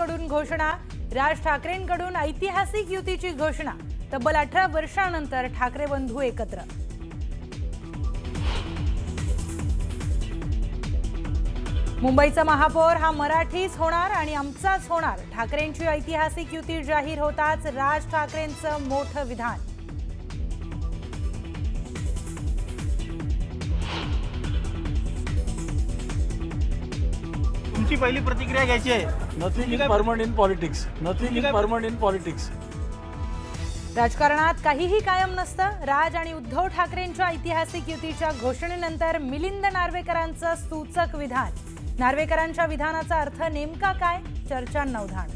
ठाकरेंकडून घोषणा राज ठाकरेंकडून ऐतिहासिक युतीची घोषणा तब्बल अठरा वर्षानंतर ठाकरे बंधू एकत्र. मुंबईचा महापौर हा मराठीच होणार आणि आमचाच होणार. ठाकरेंची ऐतिहासिक युती जाहीर होताच राज ठाकरेंचं मोठं विधान. तुमची पहिली प्रतिक्रिया घ्यायची आहे. Nothing is permanent in politics. Nothing is permanent in politics. राजकारणात काहीही कायम नसतं. राज आणि उद्धव ठाकरेंच्या ऐतिहासिक युतीच्या घोषणेनंतर मिलिंद नार्वेकरांचं सूचक विधान. नार्वेकरांच्या विधानाचा अर्थ नेमका काय? चर्चा नवधाण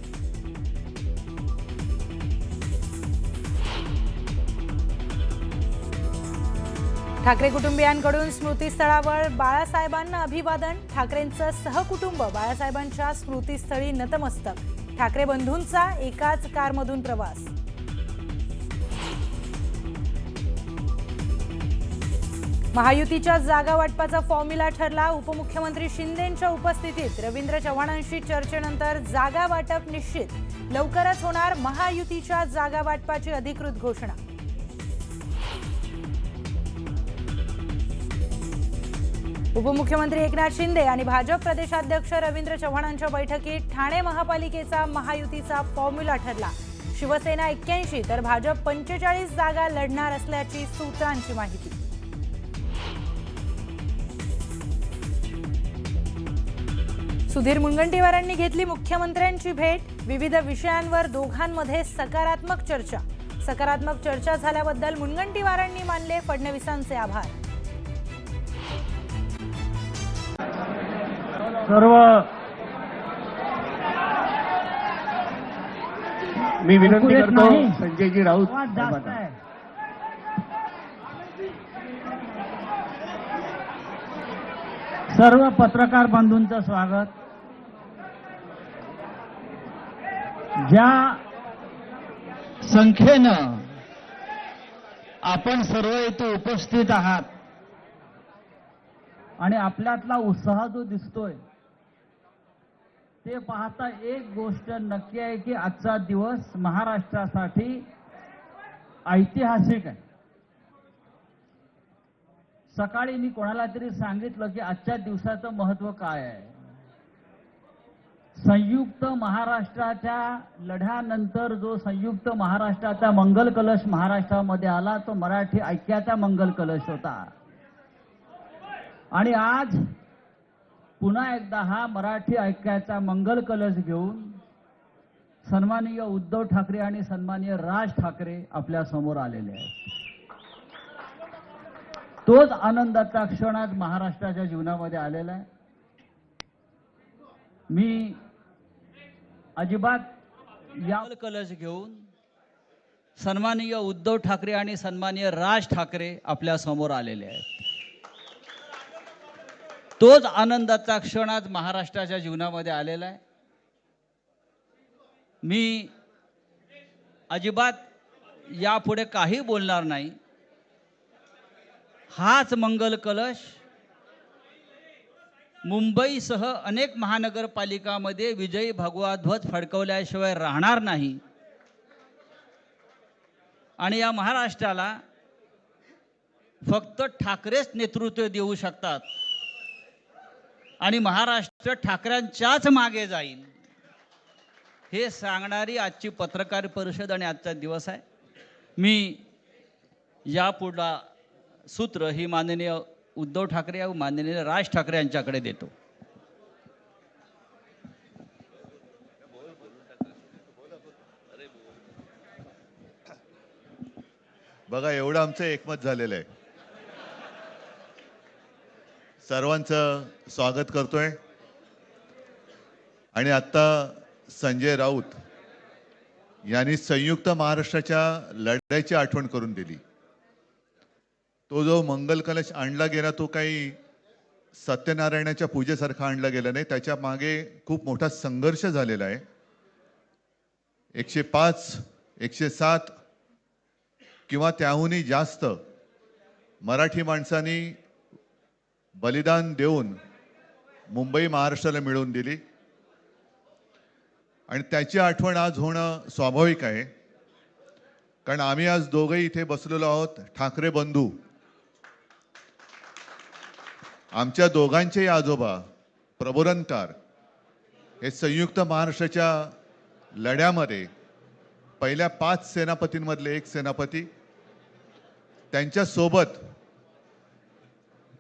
ठाकरे कुटुंबियांकडून स्मृतीस्थळावर बाळासाहेबांना अभिवादन ठाकरेंचं सहकुटुंब बाळासाहेबांच्या स्मृतीस्थळी नतमस्तक ठाकरे बंधूंचा एकाच कारमधून प्रवास. महायुतीच्या जागा वाटपाचा फॉर्म्युला ठरला. उपमुख्यमंत्री शिंदेंच्या उपस्थितीत रवींद्र चव्हाणांशी चर्चेनंतर जागा वाटप निश्चित. लवकरच होणार महायुतीच्या जागा वाटपाची अधिकृत घोषणा. उपमुख्यमंत्री एकनाथ शिंदे आणि भाजप प्रदेशाध्यक्ष रवींद्र चव्हाणांच्या बैठकीत ठाणे महापालिकेचा महायुतीचा फॉर्म्युला ठरला. शिवसेना एक्क्याऐंशी तर भाजप पंचेचाळीस जागा लढणार असल्याची सूत्रांची माहिती. सुधीर मुनगंटीवारांनी घेतली मुख्यमंत्र्यांची भेट. विविध विषयांवर दोघांमध्ये सकारात्मक चर्चा. सकारात्मक चर्चा झाल्याबद्दल मुनगंटीवारांनी मानले फडणवीसांचे आभार. सर्व मी विनंती करतो. संजयजी राऊत सर्व पत्रकार बंधूंचं स्वागत. ज्या संख्येनं आपण सर्व इथे उपस्थित आहात आणि आपल्यातला उत्साह जो दिसतोय ते पाहता एक गोष्ट नक्की आहे की आजचा दिवस महाराष्ट्रासाठी ऐतिहासिक आहे. सकाळी मी कोणाला तरी सांगितलं की आजच्या दिवसाचं महत्त्व काय आहे? संयुक्त महाराष्ट्राच्या लढ्यानंतर जो संयुक्त महाराष्ट्राचा मंगल कलश महाराष्ट्रामध्ये आला तो मराठी ऐक्याचा मंगल कलश होता. आणि आज पुन्हा एकदा हा मराठी ऐक्याचा मंगल कलश घेऊन सन्माननीय उद्धव ठाकरे आणि सन्माननीय राज ठाकरे आपल्यासमोर आलेले आहेत. तोच आनंदाचा क्षण आज महाराष्ट्राच्या जीवनामध्ये आलेला आहे. मी अजिबात या कलश घेऊन सन्माननीय उद्धव ठाकरे आणि सन्माननीय राज ठाकरे आपल्यासमोर आलेले आहेत. तोच आनंदाचा क्षण आज महाराष्ट्राच्या जीवनामध्ये आलेला आहे. मी अजिबात यापुढे काही बोलणार नाही. हाच मंगल कलश मुंबईसह अनेक महानगरपालिकामध्ये विजयी भगवा ध्वज फडकवल्याशिवाय राहणार नाही. आणि या महाराष्ट्राला फक्त ठाकरेच नेतृत्व देऊ शकतात. आणि महाराष्ट्र ठाकऱ्यांच्याच मागे जाईल हे सांगणारी आजची पत्रकार परिषद आणि आजचा दिवस आहे. मी यापुढला सूत्र ही माननीय उद्धव ठाकरे व माननीय राज ठाकरे यांच्याकडे देतो. बघा एवढं आमचं एकमत झालेलं आहे. सर्वांचं स्वागत करतोय. आणि आत्ता संजय राऊत यांनी संयुक्त महाराष्ट्राच्या लढ्याची आठवण करून दिली. तो जो मंगल कलश आणला गेला तो काही सत्यनारायणाच्या पूजेसारखा आणला गेला नाही. त्याच्यामागे खूप मोठा संघर्ष झालेला आहे. एकशे पाच एकशे सात किंवा त्याहूनही जास्त मराठी माणसांनी बलिदान देऊन मुंबई महाराष्ट्राला मिळवून दिली. आणि त्याची आठवण आज होणं स्वाभाविक आहे. कारण आम्ही आज दोघंही इथे बसलेलो आहोत ठाकरे बंधू. आमच्या दोघांचेही आजोबा प्रबोधनकार हे संयुक्त महाराष्ट्राच्या लढ्यामध्ये पहिल्या पाच सेनापतींमधले एक सेनापती. त्यांच्यासोबत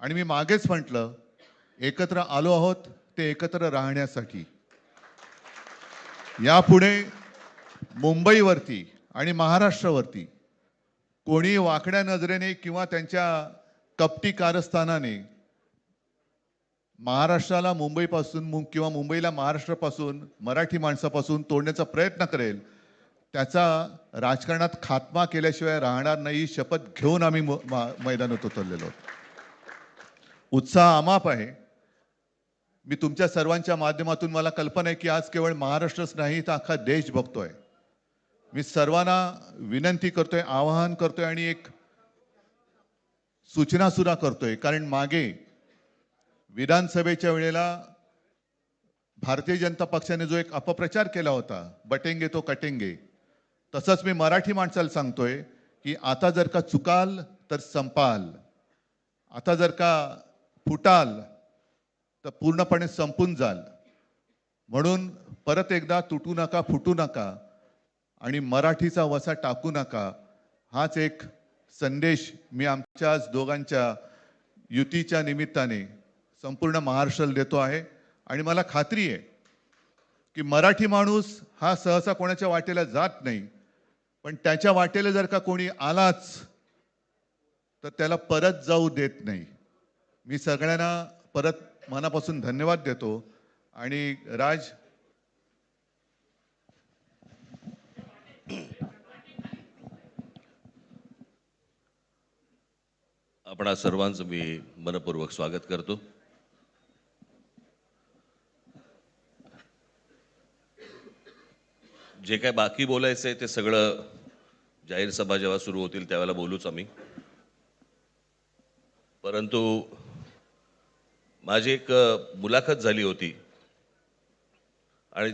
आणि मी मागेच म्हटलं एकत्र आलो आहोत ते एकत्र राहण्यासाठी. यापुढे मुंबईवरती आणि महाराष्ट्रावरती कोणी वाकड्या नजरेने किंवा त्यांच्या कपटी कारस्थानाने महाराष्ट्राला मुंबईपासून किंवा मुंबईला महाराष्ट्रापासून मराठी माणसापासून तोडण्याचा प्रयत्न करेल त्याचा राजकारणात खात्मा केल्याशिवाय राहणार नाही ही शपथ घेऊन आम्ही म- मैदानात उतरलेलो आहोत. उत्साह अमाप आहे. मी तुमच्या सर्वांच्या माध्यमातून मला कल्पना आहे की आज केवळ महाराष्ट्रच नाही तर अख्खा देश बघतोय. मी सर्वांना विनंती करतोय आवाहन करतोय आणि एक सूचना सुद्धा करतोय. कारण मागे विधानसभेच्या वेळेला भारतीय जनता पक्षाने जो एक अपप्रचार केला होता बटेंगे तो कटेंगे तसंच मी मराठी माणसाला सांगतोय की आता जर का चुकाल तर संपाल. आता जर का फुटाल तर पूर्णपणे संपून जाल. म्हणून परत एकदा तुटू नका फुटू नका आणि मराठीचा वसा टाकू नका. हाच एक संदेश मी आमच्याच दोघांच्या युतीच्या निमित्ताने संपूर्ण महाराष्ट्राला देतो आहे. आणि मला खात्री आहे की मराठी माणूस हा सहसा कोणाच्या वाटेला जात नाही. पण त्याच्या वाटेला जर का कोणी आलाच तर त्याला परत जाऊ देत नाही. मी सगळ्यांना परत मनापासून धन्यवाद देतो. आणि राज. आपणा सर्वांचं मी मनपूर्वक स्वागत करतो. जे काय बाकी बोलायचं आहे ते सगळं जाहीर सभा जेव्हा सुरू होतील त्यावेळेला बोलूच आम्ही. परंतु माझी एक मुलाखत झाली होती. आणि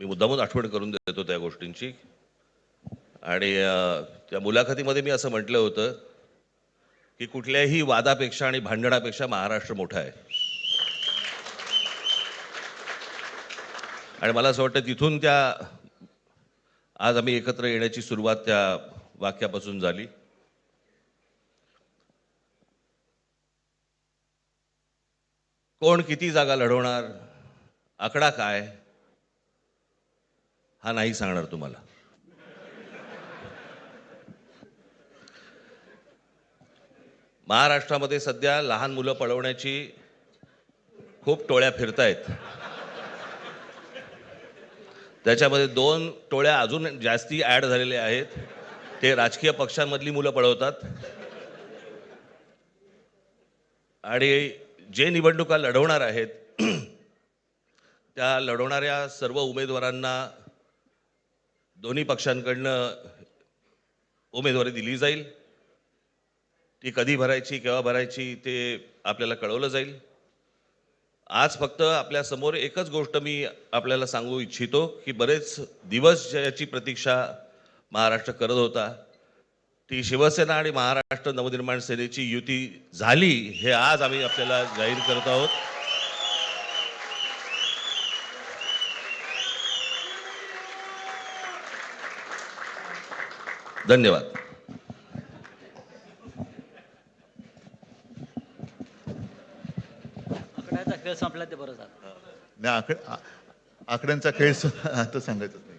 मी मुद्दामून आठवण करून देतो त्या गोष्टींची. आणि त्या मुलाखतीमध्ये मी असं म्हटलं होतं की कुठल्याही वादापेक्षा आणि भांडणापेक्षा महाराष्ट्र मोठा आहे. आणि मला असं वाटतं तिथून त्या आज आम्ही एकत्र येण्याची सुरुवात त्या वाक्यापासून झाली. कोण किती जागा लढवणार? आकडा काय? हा नाही सांगणार तुम्हाला. महाराष्ट्रामध्ये सध्या लहान मुलं पळवण्याची खूप टोळ्या फिरतायत. त्याच्यामध्ये दोन टोळ्या अजून जास्ती ॲड झालेल्या आहेत. ते राजकीय पक्षांमधली मुलं पळवतात. आणि जे निवडणुका लढवणार आहेत त्या लढवणाऱ्या सर्व उमेदवारांना दोन्ही पक्षांकडनं उमेदवारी दिली जाईल. ती कधी भरायची केव्हा भरायची ते आपल्याला कळवलं जाईल. आज फक्त आपल्यासमोर एकच गोष्ट मी आपल्याला सांगू इच्छितो की बरेच दिवस ज्याची प्रतीक्षा महाराष्ट्र करत होता. ती शिवसेना आणि महाराष्ट्र नवनिर्माण सेनेची युती झाली हे आज आम्ही आपल्याला जाहीर करत आहोत. धन्यवाद. आकड्याचा खेळ संपला ते बरं झालं. नाही आकड आ- आकड्यांचा खेळ आता सांगायचंच नाही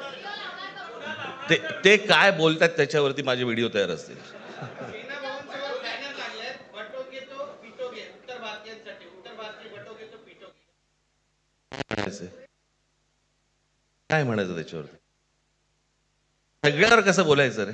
ते ते काय बोलतात त्याच्यावरती माझे व्हिडिओ तयार असतील? काय म्हणायचं त्याच्यावरती? सगळ्यावर कसं बोलायचं रे?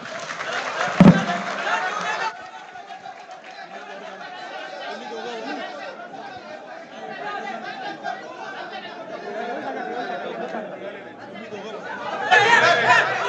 Yeah.